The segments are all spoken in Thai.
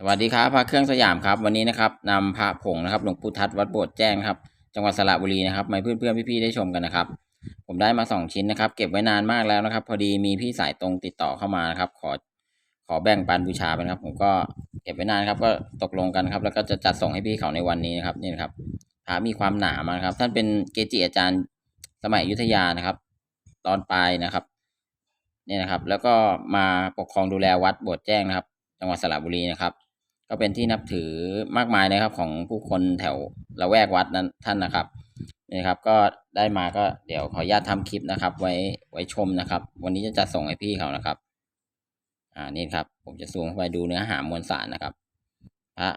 สวัสดีครับพระเครื่องสยามครับวันนี้นะครับนำพระผงนะครับหลวงปู่ทัดวัดโบสถ์แจ้งครับจังหวัดสระบุรีนะครับมาให้เพื่อนพี่ๆได้ชมกันนะครับ ผมได้มาสองชิ้นนะครับ เก็บไว้นานมากแล้วนะครับ พอดีมีพี่สายตรงติดต่อเข้ามานะครับ ขอขอแบ่งปันบูชาไปนะครับ ผมก็เก็บไว้นานครับ ก็ตกลงกันครับ แล้วก็จะจัดส่งให้พี่เขาในวันนี้นะครับนี่นะครับพระมีความหนามากครับ ท่านเป็นเกจิอาจารย์สมัยยุทธยานะครับ ตอนปลายนะครับนี่นะครับ แล้วก็มาปกครองดูแลวัดโบสถ์แจ้งนะครับ จังหวัดสระบุรีนะครับ ก็เป็นที่นับถือมากมายนะครับของผู้คนแถวละแวกวัดนั้นท่านนะครับนี่ครับก็ได้มาก็เดี๋ยวขออนุญาตทำคลิปนะครับ ไว้ไว้ชมนะครับ วันนี้จะจัดส่งให้พี่เขานะครับ อ่านี่ครับ ผมจะซูมเข้าไปดูเนื้อหามวลสารนะครับพระ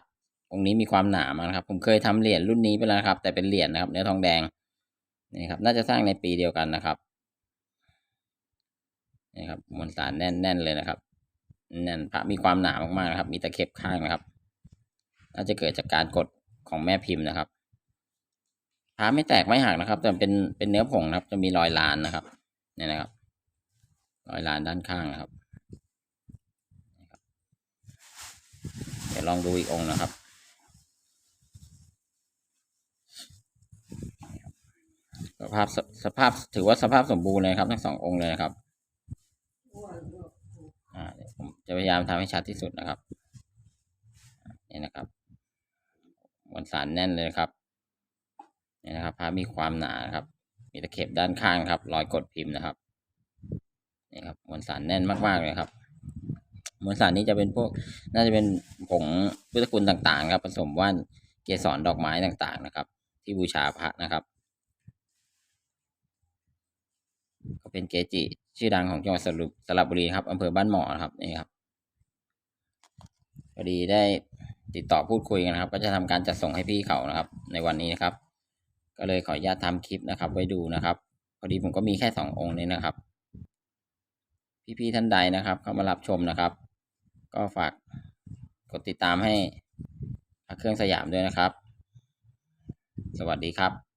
องค์นี้มีความหนามากนะครับ ผมเคยทำเหรียญรุ่นนี้ไปแล้วนะครับ แต่เป็นเหรียญนะครับ เนื้อทองแดงนี่ครับ น่าจะสร้างในปีเดียวกันนะครับนี่ครับมวลสารแน่นๆเลยนะครับ แน่นพระมีความหนามากๆนะครับ มีตะเข็บข้างนะครับน่าจะเกิดจากการกดของแม่พิมพ์นะครับพระไม่แตกไม่หักนะครับ แต่เป็นเป็นเนื้อผงนะครับ จะมีรอยลานนะครับเนี่ยนะครับ รอยลานด้านข้างนะครับ เดี๋ยวลองดูอีกองนะครับสภาพสสภาพถือว่าสภาพสมบูรณ์เลยครับทั้งสององค์เลยนะครับ อ่าเดี๋ยวผม จะพยายามทำให้ชัดที่สุดนะครับนี่นะครับมวลสารแน่นเลยครับนี่นะครับพระมีความหนาครับ มีตะเข็บด้านข้างครับ รอยกดพิมพ์นะครับนี่ครับมวลสารแน่นมากๆเลยครับมวลสารนี้จะเป็นพวกน่าจะเป็นผงพุทธคุณต่างๆ ครับ ผสมว่านเกสรดอกไม้ต่างๆนะครับ ที่บูชาพระนะครับ ก็เป็นเกจิ ชื่อดังของจังหวัดสระสระบุรีครับอำเภอบ้านหมอนะครับนี่ครับพอดีได้ติดต่อพูดคุยกันนะครับ ก็จะทำการจัดส่งให้พี่เขานะครับ ในวันนี้นะครับ ก็เลยขออนุญาตทำคลิปนะครับ ไว้ดูนะครับ พอดีผมก็มีแค่สององค์นี้นะครับ พี่ๆท่านใดนะครับ เข้ามารับชมนะครับ ก็ฝากกดติดตามให้พระเครื่องสยามด้วยนะครับ สวัสดีครับ